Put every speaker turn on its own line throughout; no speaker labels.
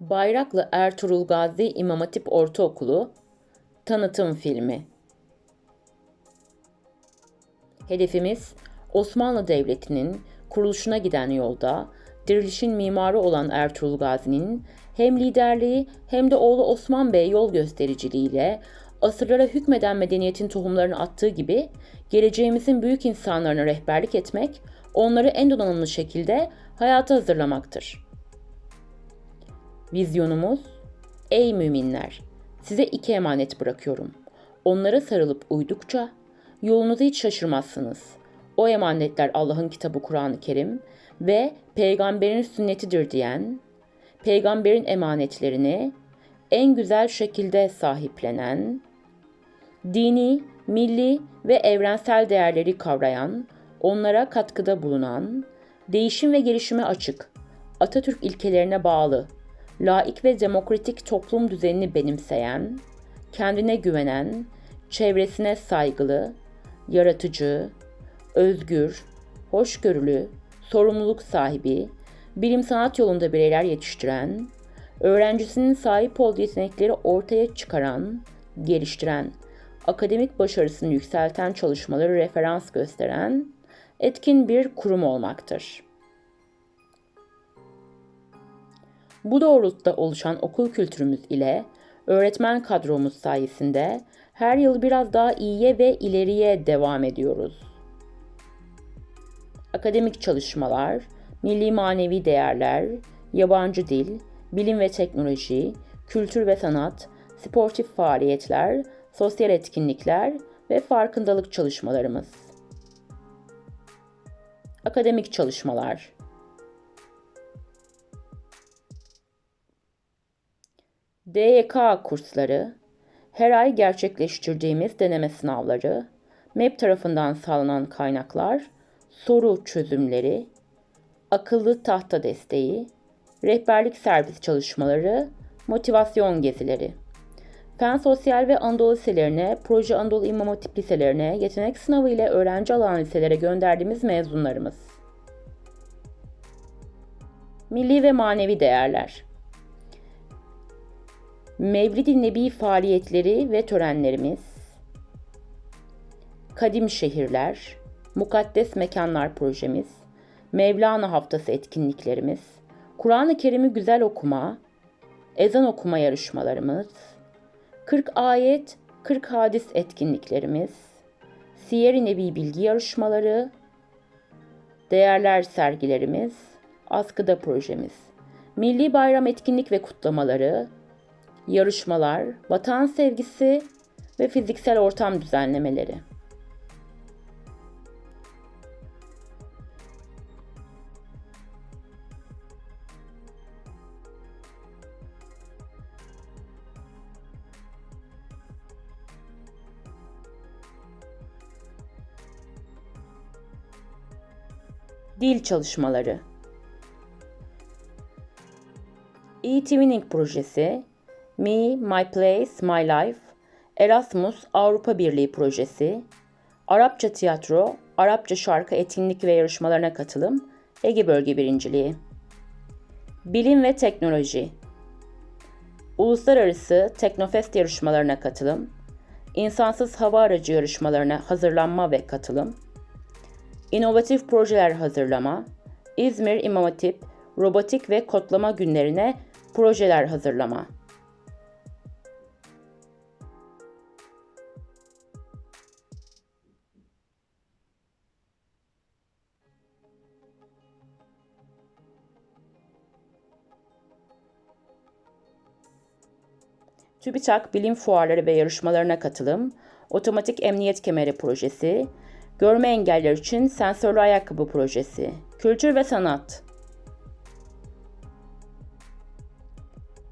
Bayraklı Ertuğrul Gazi İmam Hatip Ortaokulu tanıtım filmi. Hedefimiz Osmanlı Devleti'nin kuruluşuna giden yolda dirilişin mimarı olan Ertuğrul Gazi'nin hem liderliği hem de oğlu Osman Bey yol göstericiliğiyle asırlara hükmeden medeniyetin tohumlarını attığı gibi geleceğimizin büyük insanlarına rehberlik etmek, onları en donanımlı şekilde hayata hazırlamaktır. Vizyonumuz, ey müminler, size iki emanet bırakıyorum. Onlara sarılıp uydukça yolunuzu hiç şaşırmazsınız. O emanetler Allah'ın kitabı Kur'an-ı Kerim ve peygamberin sünnetidir diyen, peygamberin emanetlerini en güzel şekilde sahiplenen, dini, milli ve evrensel değerleri kavrayan, onlara katkıda bulunan, değişim ve gelişime açık, Atatürk ilkelerine bağlı, laik ve demokratik toplum düzenini benimseyen, kendine güvenen, çevresine saygılı, yaratıcı, özgür, hoşgörülü, sorumluluk sahibi, bilim sanat yolunda bireyler yetiştiren, öğrencisinin sahip olduğu yetenekleri ortaya çıkaran, geliştiren, akademik başarısını yükselten çalışmaları referans gösteren etkin bir kurum olmaktır. Bu doğrultuda oluşan okul kültürümüz ile öğretmen kadromuz sayesinde her yıl biraz daha iyiye ve ileriye devam ediyoruz. Akademik çalışmalar, milli manevi değerler, yabancı dil, bilim ve teknoloji, kültür ve sanat, sportif faaliyetler, sosyal etkinlikler ve farkındalık çalışmalarımız. Akademik çalışmalar DYK kursları, her ay gerçekleştirdiğimiz deneme sınavları, MEP tarafından sağlanan kaynaklar, soru çözümleri, akıllı tahta desteği, rehberlik servis çalışmaları, motivasyon gezileri. Fen Sosyal ve Anadolu Liselerine, Proje Anadolu İmam Hatip Liselerine, yetenek sınavı ile öğrenci alan liselere gönderdiğimiz mezunlarımız. Milli ve manevi değerler. Mevlid-i Nebi faaliyetleri ve törenlerimiz. Kadim şehirler, Mukaddes Mekanlar projemiz, Mevlana Haftası etkinliklerimiz, Kur'an-ı Kerim'i güzel okuma, ezan okuma yarışmalarımız, 40 ayet, 40 hadis etkinliklerimiz, Siyer-i Nebi bilgi yarışmaları, değerler sergilerimiz, askıda projemiz, milli bayram etkinlik ve kutlamaları, yarışmalar, vatan sevgisi ve fiziksel ortam düzenlemeleri. Dil çalışmaları E-Twinning projesi, Me, My Place, My Life, Erasmus Avrupa Birliği projesi, Arapça tiyatro, Arapça şarkı etkinlik ve yarışmalarına katılım, Ege Bölge Birinciliği. Bilim ve teknoloji, Uluslararası Teknofest yarışmalarına katılım, İnsansız hava aracı yarışmalarına hazırlanma ve katılım, İnovatif projeler hazırlama, İzmir İmam Hatip robotik ve kodlama günlerine projeler hazırlama. TÜBİTAK bilim fuarları ve yarışmalarına katılım, otomatik emniyet kemeri projesi, görme engeller için sensörlü ayakkabı projesi, kültür ve sanat,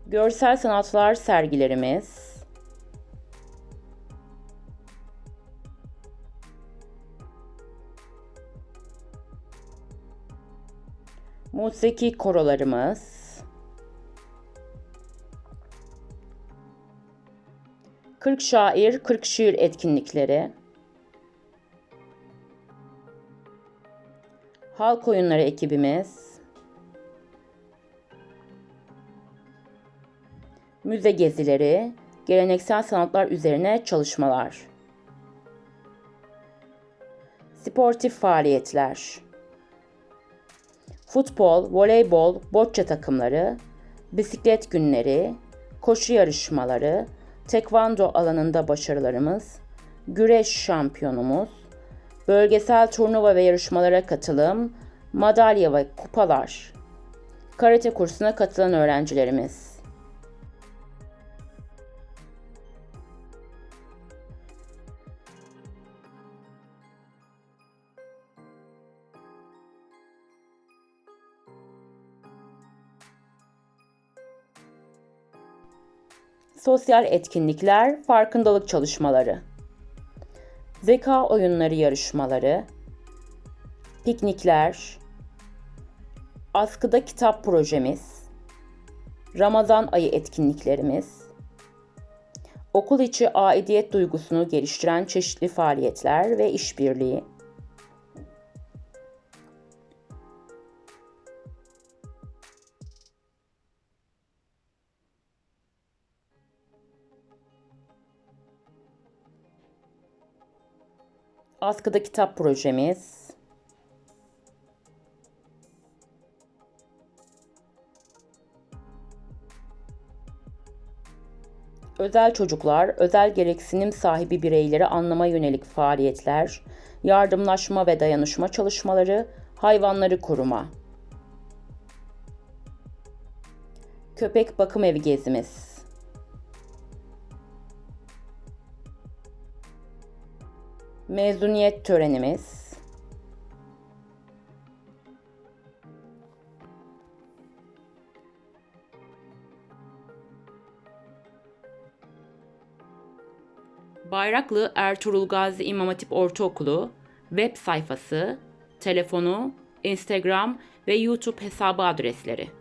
görsel sanatlar sergilerimiz, musiki korolarımız, 40 şair, 40 şiir etkinlikleri, halk oyunları ekibimiz, müze gezileri, geleneksel sanatlar üzerine çalışmalar. Sportif faaliyetler. Futbol, voleybol, bocce takımları, bisiklet günleri, koşu yarışmaları, tekvando alanında başarılarımız, güreş şampiyonumuz, bölgesel turnuva ve yarışmalara katılım, madalya ve kupalar, karate kursuna katılan öğrencilerimiz. Sosyal etkinlikler, farkındalık çalışmaları. Zeka oyunları yarışmaları, piknikler, askıda kitap projemiz, Ramazan ayı etkinliklerimiz, okul içi aidiyet duygusunu geliştiren çeşitli faaliyetler ve işbirliği, askıda kitap projemiz, özel çocuklar, özel gereksinim sahibi bireyleri anlama yönelik faaliyetler, yardımlaşma ve dayanışma çalışmaları, hayvanları koruma. Köpek bakım evi gezimiz. Mezuniyet törenimiz. Bayraklı Ertuğrul Gazi İmam Hatip Ortaokulu web sayfası, telefonu, Instagram ve YouTube hesabı adresleri.